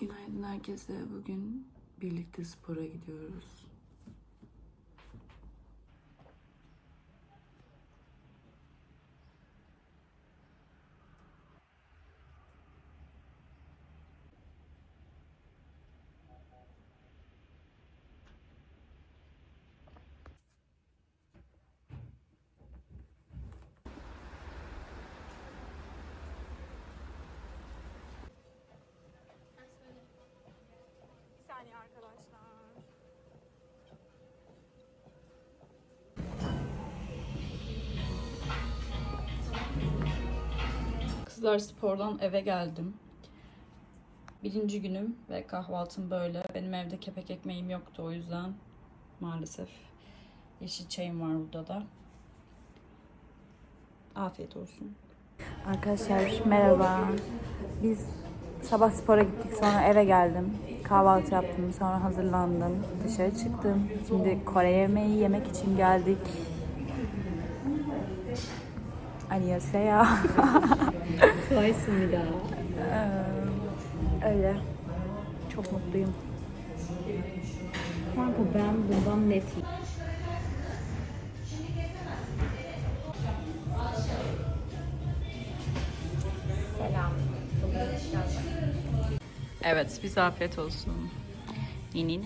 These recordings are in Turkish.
Günaydın herkese. Bugün birlikte spora gidiyoruz. Kızlar spordan eve geldim. Birinci günüm ve kahvaltım böyle. Benim evde kepek ekmeğim yoktu o yüzden maalesef yeşil çayım var burada da. Afiyet olsun. Arkadaşlar merhaba. Biz sabah spora gittik sonra eve geldim. Kahvaltı yaptım sonra hazırlandım. Dışarı çıktım. Şimdi Kore yemeği yemek için geldik. Annyeonghaseyo. Kolaysın bir daha. Ee, öyle. Çok mutluyum. Kanka ben bundan net. Selam. Evet, biz afiyet olsun. Nini ne?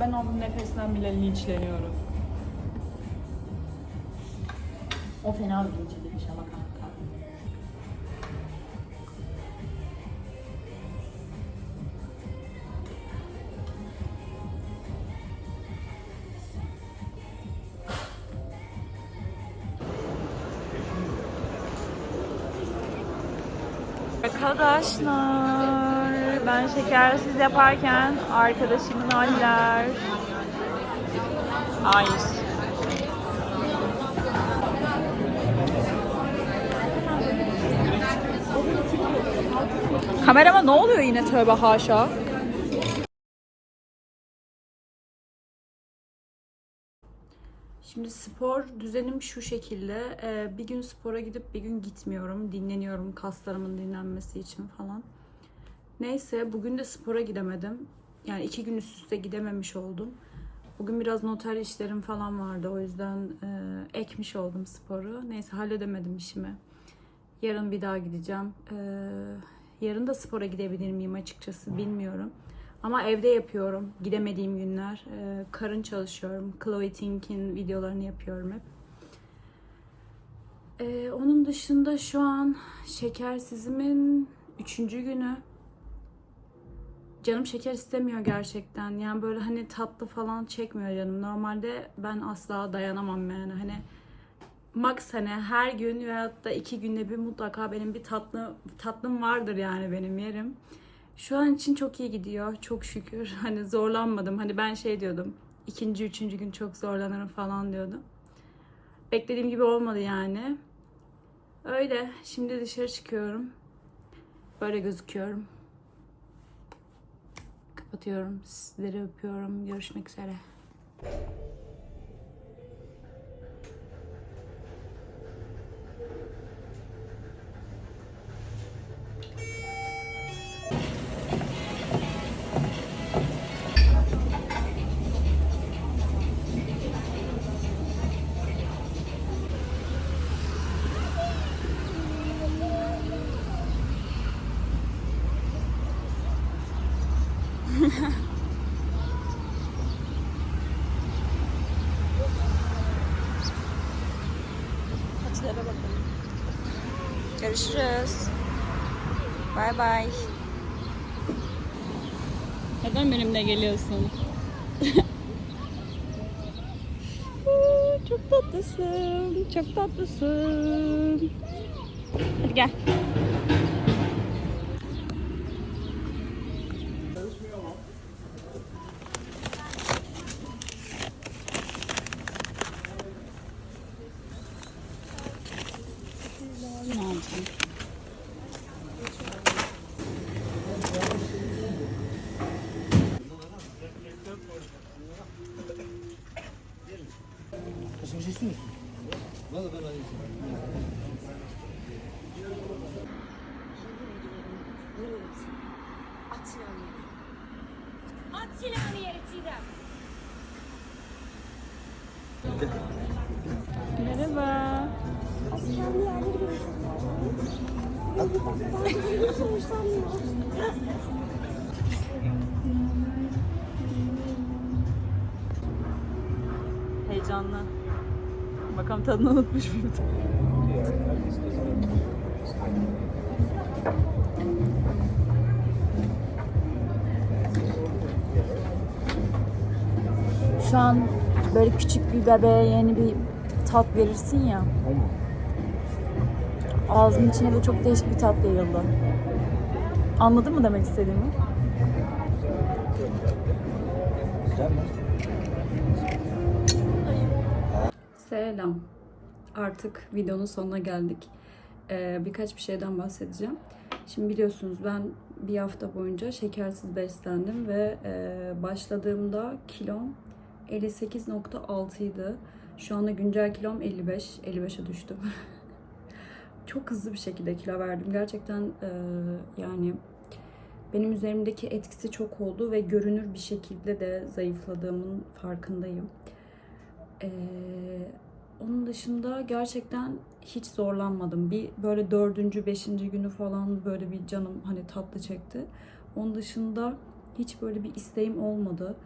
Ben onun nefesinden bile linçleniyorum. O fena bir linçlemiş ama kanka. Arkadaşlar ben şekersiz yaparken arkadaşımın haller. Hayır. Kamerama ne oluyor yine tövbe haşa. Şimdi spor düzenim şu şekilde. Ee, bir gün spora gidip bir gün gitmiyorum. Dinleniyorum kaslarımın dinlenmesi için falan. Neyse bugün de spora gidemedim. Yani iki gün üst üste gidememiş oldum. Bugün biraz noter işlerim falan vardı. O yüzden e, ekmiş oldum sporu. Neyse halledemedim işimi. Yarın bir daha gideceğim. Ee, yarın da spora gidebilir miyim açıkçası bilmiyorum. Ama evde yapıyorum gidemediğim günler. Ee, karın çalışıyorum. Chloe Tink'in videolarını yapıyorum hep. Ee, onun dışında şu an şekersizimin üçüncü günü. Canım şeker istemiyor gerçekten. Yani böyle hani tatlı falan çekmiyor canım. Normalde ben asla dayanamam yani. Hani max hani her gün veyahut da iki günde bir mutlaka benim bir tatlı tatlım vardır yani benim yerim. Şu an için çok iyi gidiyor. Çok şükür. Hani zorlanmadım. Hani ben şey diyordum. ikinci, üçüncü gün çok zorlanırım falan diyordum. Beklediğim gibi olmadı yani. Öyle. Şimdi dışarı çıkıyorum. Böyle gözüküyorum. Kapatıyorum. Sizleri öpüyorum. Görüşmek üzere. Görüşürüz. Bay bay. Neden benimle geliyorsun? çok tatlısın. Çok tatlısın. Hadi gel. Kaşıncı üstü müsün? Valla ben alayım. At silahını yere. At silahını yere Çiğdem. Merhaba. Aslan yerleri görüşürüz. Heyecanlı. Bakalım tadını unutmuş muyum? Şu an böyle küçük bir bebeğe yeni bir tat verirsin ya. Ağzımın içine de çok değişik bir tat yayıldı. Anladın mı demek istediğimi? Selam. Artık videonun sonuna geldik. Ee, birkaç bir şeyden bahsedeceğim. Şimdi biliyorsunuz ben bir hafta boyunca şekersiz beslendim ve e, başladığımda kilom 58.6 idi. Şu anda güncel kilom 55. 55'e düştüm. Çok hızlı bir şekilde kilo verdim. Gerçekten e, yani benim üzerimdeki etkisi çok oldu ve görünür bir şekilde de zayıfladığımın farkındayım. Ee, onun dışında gerçekten hiç zorlanmadım. Bir böyle dördüncü, beşinci günü falan böyle bir canım hani tatlı çekti. Onun dışında hiç böyle bir isteğim olmadı.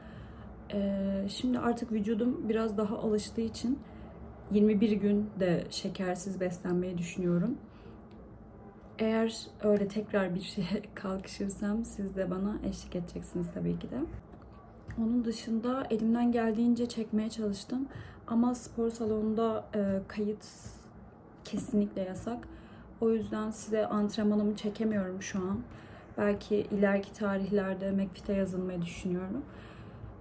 Ee, şimdi artık vücudum biraz daha alıştığı için 21 gün de şekersiz beslenmeyi düşünüyorum. Eğer öyle tekrar bir şeye kalkışırsam siz de bana eşlik edeceksiniz tabii ki de. Onun dışında elimden geldiğince çekmeye çalıştım. Ama spor salonunda e, kayıt kesinlikle yasak. O yüzden size antrenmanımı çekemiyorum şu an. Belki ileriki tarihlerde McFit'e yazılmayı düşünüyorum.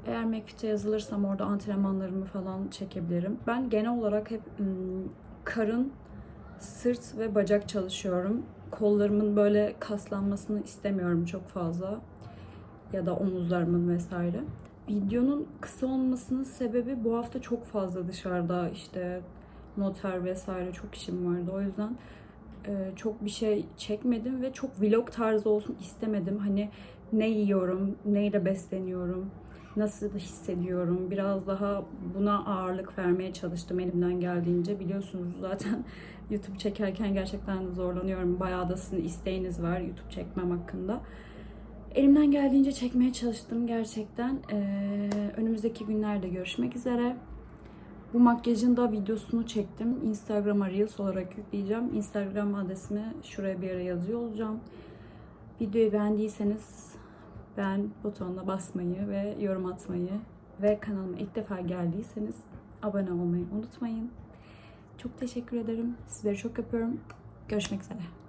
Eğer McFit'e yazılırsam orada antrenmanlarımı falan çekebilirim. Ben genel olarak hep karın, sırt ve bacak çalışıyorum. Kollarımın böyle kaslanmasını istemiyorum çok fazla. Ya da omuzlarımın vesaire. Videonun kısa olmasının sebebi bu hafta çok fazla dışarıda işte noter vesaire çok işim vardı. O yüzden e, çok bir şey çekmedim ve çok vlog tarzı olsun istemedim. Hani ne yiyorum, neyle besleniyorum, nasıl hissediyorum. Biraz daha buna ağırlık vermeye çalıştım elimden geldiğince. Biliyorsunuz zaten YouTube çekerken gerçekten zorlanıyorum. Bayağı da sizin isteğiniz var YouTube çekmem hakkında. Elimden geldiğince çekmeye çalıştım gerçekten. Ee, önümüzdeki günlerde görüşmek üzere. Bu makyajın da videosunu çektim. Instagram'a Reels olarak yükleyeceğim. Instagram adresimi şuraya bir yere yazıyor olacağım. Videoyu beğendiyseniz beğen butonuna basmayı ve yorum atmayı ve kanalıma ilk defa geldiyseniz abone olmayı unutmayın. Çok teşekkür ederim. Sizleri çok öpüyorum. Görüşmek üzere.